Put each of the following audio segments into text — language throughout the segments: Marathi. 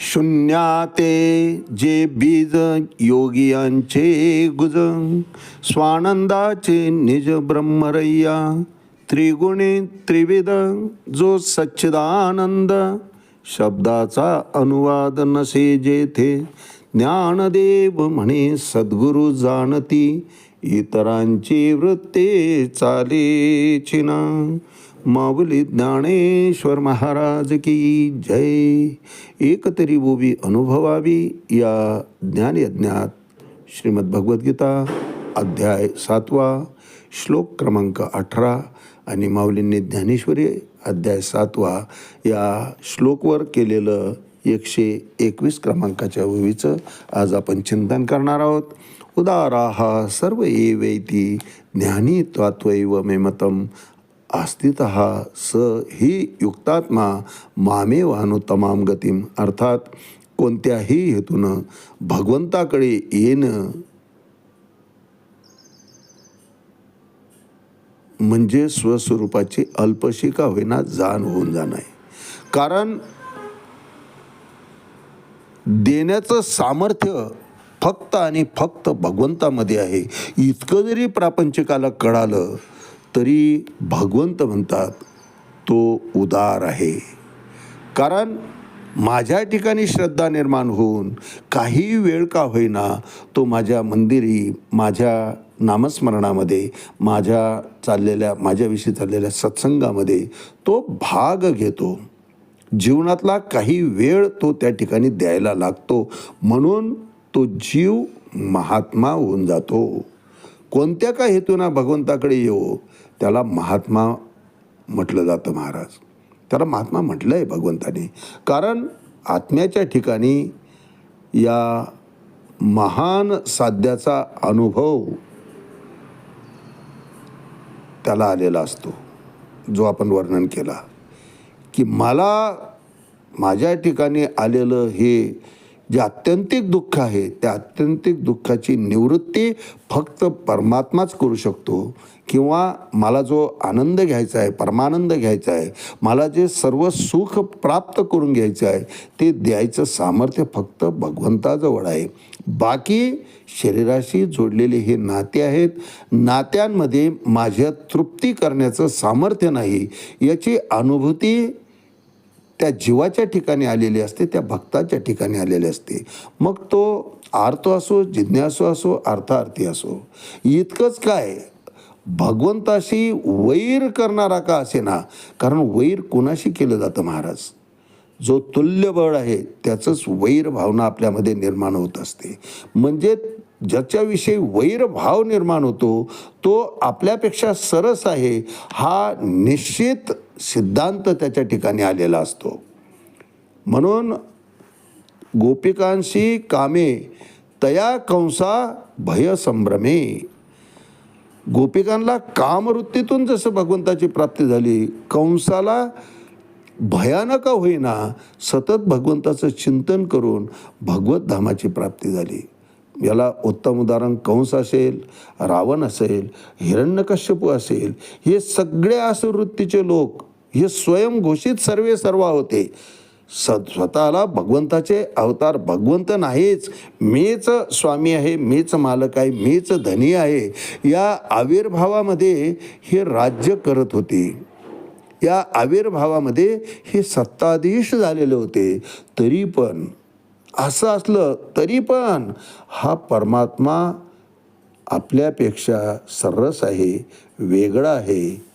शून्याते जे बीज योगियांचे गुज स्वानंदाचे निज ब्रह्मरय्या त्रिगुणी त्रिविध जो सच्चिदानंद शब्दाचा अनुवाद नसे जेथे ज्ञानदेव म्हणे सद्गुरु जाणती इतरांची वृत्ते चाले चिना माऊली ज्ञानेश्वर महाराज की जय। एकतरी बोबी अनुभवावी या ज्ञानयज्ञात। श्रीमद भगवद्गीता अध्याय सातवा श्लोक क्रमांक अठरा आणि माऊलींनी ज्ञानेश्वरी अध्याय सातवा या श्लोकवर केलेलं एकशे एकवीस क्रमांकाच्या ओवीचं आज आपण चिंतन करणार आहोत. उदाराहा सर्व एवैती ज्ञानी त्वात्वैव मेमतम आस्थित स ही युक्तात्मा मामे वाहनो तमाम गतीम अर्थात कोणत्याही हेतूनं भगवंताकडे येणं म्हणजे स्वस्वरूपाची अल्पशी का होईना जाण होऊन जाणं. आहे कारण देण्याचं सामर्थ्य फक्त आणि फक्त भगवंतामध्ये आहे. इतकं जरी प्रापंचिकाला कळालं तरी भगवंत म्हणतात तो उदार आहे. कारण माझ्या ठिकाणी श्रद्धा निर्माण होऊन काही वेळ का होईना तो माझ्या मंदिरी माझ्या नामस्मरणामध्ये माझ्या चाललेल्या माझ्याविषयी चाललेल्या सत्संगामध्ये तो भाग घेतो. जीवनातला काही वेळ तो त्या ठिकाणी द्यायला लागतो. म्हणून तो जीव महात्मा होऊन जातो. कोणत्या का हेतूना भगवंताकडे येऊ त्याला महात्मा म्हटलं जातं महाराज. त्याला महात्मा म्हटलं आहे भगवंताने. कारण आत्म्याच्या ठिकाणी या महान साध्याचा अनुभव त्याला आलेला असतो. जो आपण वर्णन केला की मला माझ्या ठिकाणी आलेलं हे जे आत्यंतिक दुःख आहे त्या आत्यंतिक दुःखाची निवृत्ती फक्त परमात्माच करू शकतो. किंवा मला जो आनंद घ्यायचा आहे परमानंद घ्यायचा आहे मला जे सर्व सुख प्राप्त करून घ्यायचं आहे ते द्यायचं सामर्थ्य फक्त भगवंताजवळ आहे. बाकी शरीराशी जोडलेले हे नाते आहेत. नात्यांमध्ये माझ्या तृप्ती करण्याचं सामर्थ्य नाही. याची अनुभूती त्या जीवाच्या ठिकाणी आलेली असते त्या भक्ताच्या ठिकाणी आलेली असते. मग तो आर्थ असो जिज्ञासू असो अर्थार्थी असो. इतकंच काय? भगवंताशी वैर करणारा का असे ना कारण वैर कोणाशी केलं जातं महाराज? जो तुल्यबळ आहे त्याचंच वैर भावना आपल्यामध्ये निर्माण होत असते. म्हणजे ज्याच्याविषयी वैर भाव निर्माण होतो तो आपल्यापेक्षा सरस आहे. हा निश्चित सिद्धांत त्याच्या ठिकाणी आलेला असतो. म्हणून गोपिकांशी कामे तया कंसा भय संभ्रमे. गोपिकांना कामवृत्तीतून जसं भगवंताची प्राप्ती झाली कंसाला भयानक होईना सतत भगवंताचं चिंतन करून भगवतधामाची प्राप्ती झाली. याला उत्तम उदाहरण कंस असेल रावण असेल हिरण्यकश्यपू असेल हे सगळे असवृत्तीचे लोक हे स्वयंघोषित सर्वे सर्व होते. स स्वतःला भगवंताचे अवतार भगवंत नाहीच. मीच स्वामी आहे मीच मालक आहे मीच धनी आहे. या आविर्भावामध्ये हे राज्य करत होते. या आविर्भावामध्ये हे सत्ताधीश झालेले होते. तरी पण असं असलं तरी पण हा परमात्मा आपल्यापेक्षा सरस आहे वेगळा आहे.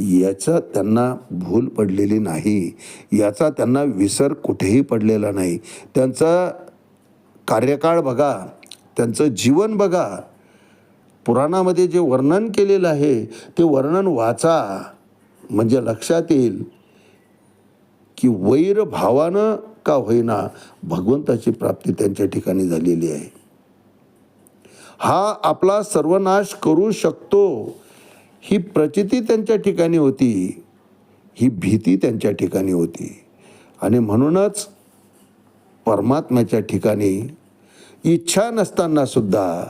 याचा त्यांना भूल पडलेली नाही. याचा त्यांना विसर कुठेही पडलेला नाही. त्यांचा कार्यकाळ बघा त्यांचं जीवन बघा. पुराणामध्ये जे वर्णन केलेलं आहे ते वर्णन वाचा. म्हणजे लक्षात येईल की वैर भावानं का होईना भगवंताची प्राप्ती त्यांच्या ठिकाणी झालेली आहे. हा आपला सर्वनाश करू शकतो. ही प्रचिती त्यांच्या ठिकाणी होती ही भीती त्यांच्या ठिकाणी होती. आणि म्हणूनच परमात्म्याच्या ठिकाणी इच्छा नसताना सुद्धा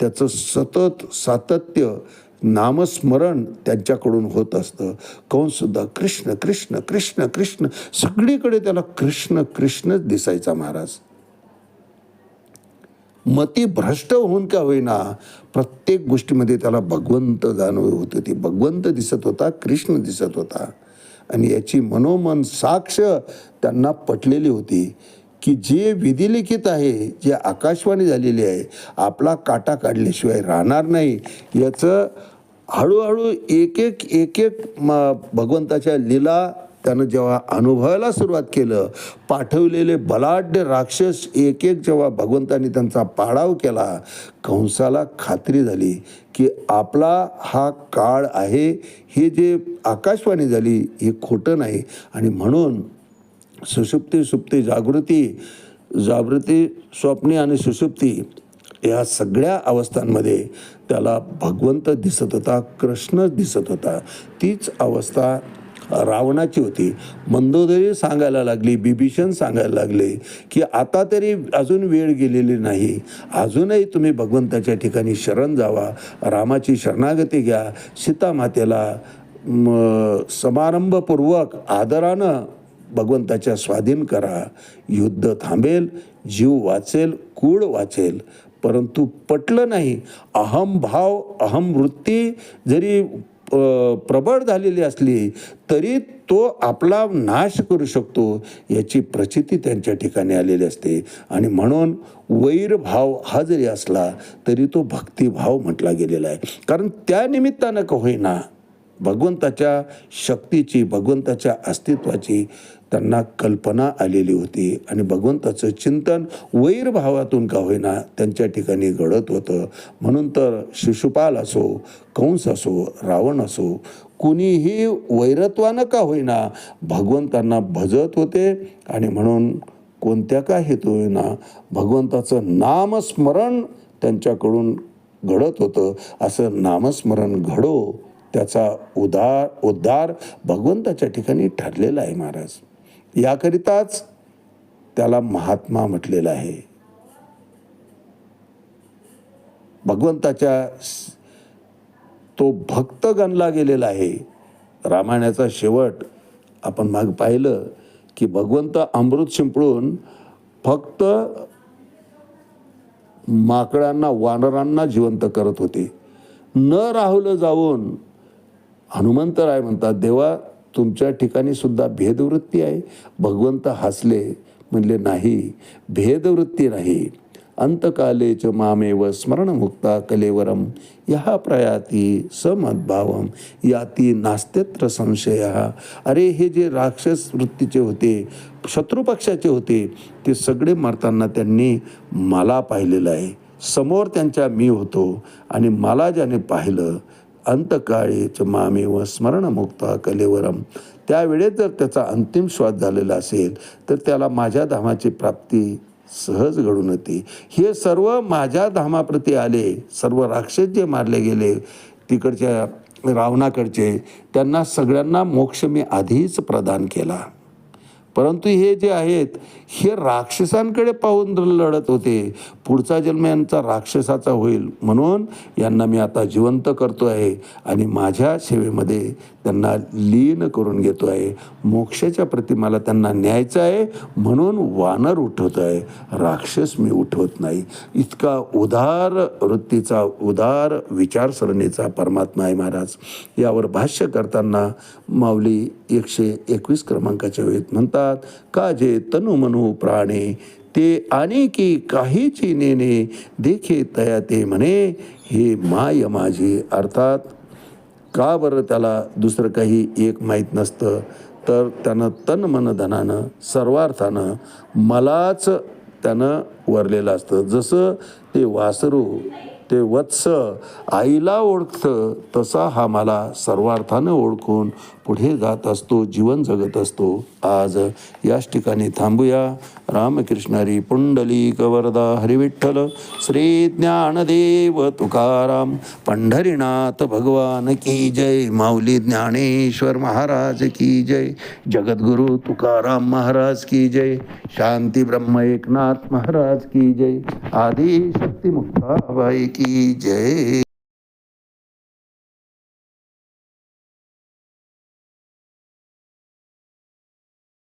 त्याचं सतत सातत्य नामस्मरण त्यांच्याकडून होत असतं. कंससुद्धा कृष्ण कृष्ण कृष्ण कृष्ण सगळीकडे त्याला कृष्ण कृष्णच दिसायचा महाराज. मती भ्रष्ट होऊन का होईना प्रत्येक गोष्टीमध्ये त्याला भगवंत जाणव होत. होती भगवंत दिसत होता कृष्ण दिसत होता. आणि याची मनोमन साक्ष त्यांना पटलेली होती की जे विधिलिखित आहे जे आकाशवाणी झालेली आहे आपला काटा काढल्याशिवाय राहणार नाही. याचं हळूहळू एक एक एक एक म भगवंताच्या लीला त्यानं जेव्हा अनुभवायला सुरुवात केलं पाठवलेले बलाढ्य राक्षस एक एक जेव्हा भगवंतांनी त्यांचा पाडाव केला कंसाला खात्री झाली की आपला हा काळ आहे हे जे आकाशवाणी झाली हे खोटं नाही. आणि म्हणून सुषुप्ती सुप्ती जागृती जागृती स्वप्ने आणि सुषुप्ती या सगळ्या अवस्थांमध्ये त्याला भगवंत दिसत होता कृष्णच दिसत होता. तीच अवस्था रावणाची होती. मंदोदरी सांगायला लागली बिभीषण सांगायला लागले की आता तरी अजून वेळ गेलेली नाही. अजूनही तुम्ही भगवंताच्या ठिकाणी शरण जावा. रामाची शरणागती घ्या. सीतामातेला समारंभपूर्वक आदरानं भगवंताच्या स्वाधीन करा. युद्ध थांबेल जीव वाचेल कूळ वाचेल. परंतु पटलं नाही. अहम भाव अहम वृत्ती जरी प्रबळ झालेली असली तरी तो आपला नाश करू शकतो याची प्रचिती त्यांच्या ठिकाणी आलेली असते. आणि म्हणून वैरभाव हा जरी असला तरी तो भक्तिभाव म्हटला गेलेला आहे. कारण त्या निमित्तानं का होईना भगवंताच्या शक्तीची भगवंताच्या अस्तित्वाची त्यांना कल्पना आलेली होती. आणि भगवंताचं चिंतन वैरभावातून का होईना त्यांच्या ठिकाणी घडत होतं. म्हणून तर शिशुपाल असो कंस असो रावण असो कुणीही वैरत्वानं का होईना भगवंतांना भजत होते. आणि म्हणून कोणत्या का हेतू होईना भगवंताचं नामस्मरण त्यांच्याकडून घडत होतं. असं नामस्मरण घडो त्याचा उदार उद्धार भगवंताच्या ठिकाणी ठरलेला आहे महाराज. याकरिताच त्याला महात्मा म्हटलेलं आहे. भगवंताच्या तो भक्त गणला गेलेला आहे. रामायणाचा शेवट आपण माग पाहिलं की भगवंत अमृत शिंपडून फक्त माकडांना वानरांना जिवंत करत होते. न राहुलं जाऊन हनुमंतराय म्हणतात देवा तुमच्या ठिकाणी सुद्धा भेदवृत्ती आहे. भगवंत हसले म्हणले नाही भेदवृत्ती नाही. अंतकाले च मामेव स्मरणमुक्ता कलेवरम. ह्या प्रयाती समद्भावम. याती नास्त्यत्र संशय. अरे हे जे राक्षस वृत्तीचे होते शत्रुपक्षाचे होते ते सगळे मरताना त्यांनी मला पाहिलेलं आहे. समोर त्यांच्या मी होतो आणि मला ज्याने पाहिलं अंतकाळीच मामेव स्मरणमुक्ता कलेवरम. त्यावेळे जर त्याचा अंतिम श्वास झालेला असेल तर त्याला माझ्या धामाची प्राप्ती सहज घडून येते. हे सर्व माझ्या धामाप्रती आले सर्व राक्षस जे मारले गेले तिकडच्या रावणाकडचे त्यांना सगळ्यांना मोक्ष मी आधीच प्रदान केला. परंतु हे जे आहेत हे राक्षसांकडे पाहून लढत होते. पुढचा जन्म यांचा राक्षसाचा होईल म्हणून यांना मी आता जिवंत करतो आहे आणि माझ्या सेवेमध्ये त्यांना लीन करून घेतो आहे. मोक्षाच्या प्रतिमाला मला त्यांना न्यायचं आहे म्हणून वानर उठवत आहे. राक्षस मी उठवत नाही. इतका उदार वृत्तीचा उदार विचारसरणीचा परमात्मा आहे महाराज. यावर भाष्य करताना माऊली एकशे एकवीस क्रमांकाच्या वेळेत म्हणतात का जे तनु मनु प्राणे ते आणखी काहीची नेणे देखे तया ते म्हणे हे माय माझी अर्थात. का बरं त्याला दुसरं काही एक माहीत नसतं? तर त्यानं तन मन धनानं सर्वार्थानं मलाच त्यानं वरलेलं असतं. जसं ते वासरू ते वत्स आईला ओळखतं तसा हा मला सर्वार्थानं ओळखून पुढे जात असतो जीवन जगत असतो. आज याच ठिकाणी थांबूया. रामकृष्णारी पुंडली कवरदा हरिविठ्ठल श्री ज्ञानदेव तुकाराम पंढरीनाथ भगवान की जय माऊली ज्ञानेश्वर महाराज की जय जगद्गुरु तुकाराम महाराज की जय शांती ब्रह्म एकनाथ महाराज की जय आदि शक्ती की की जय।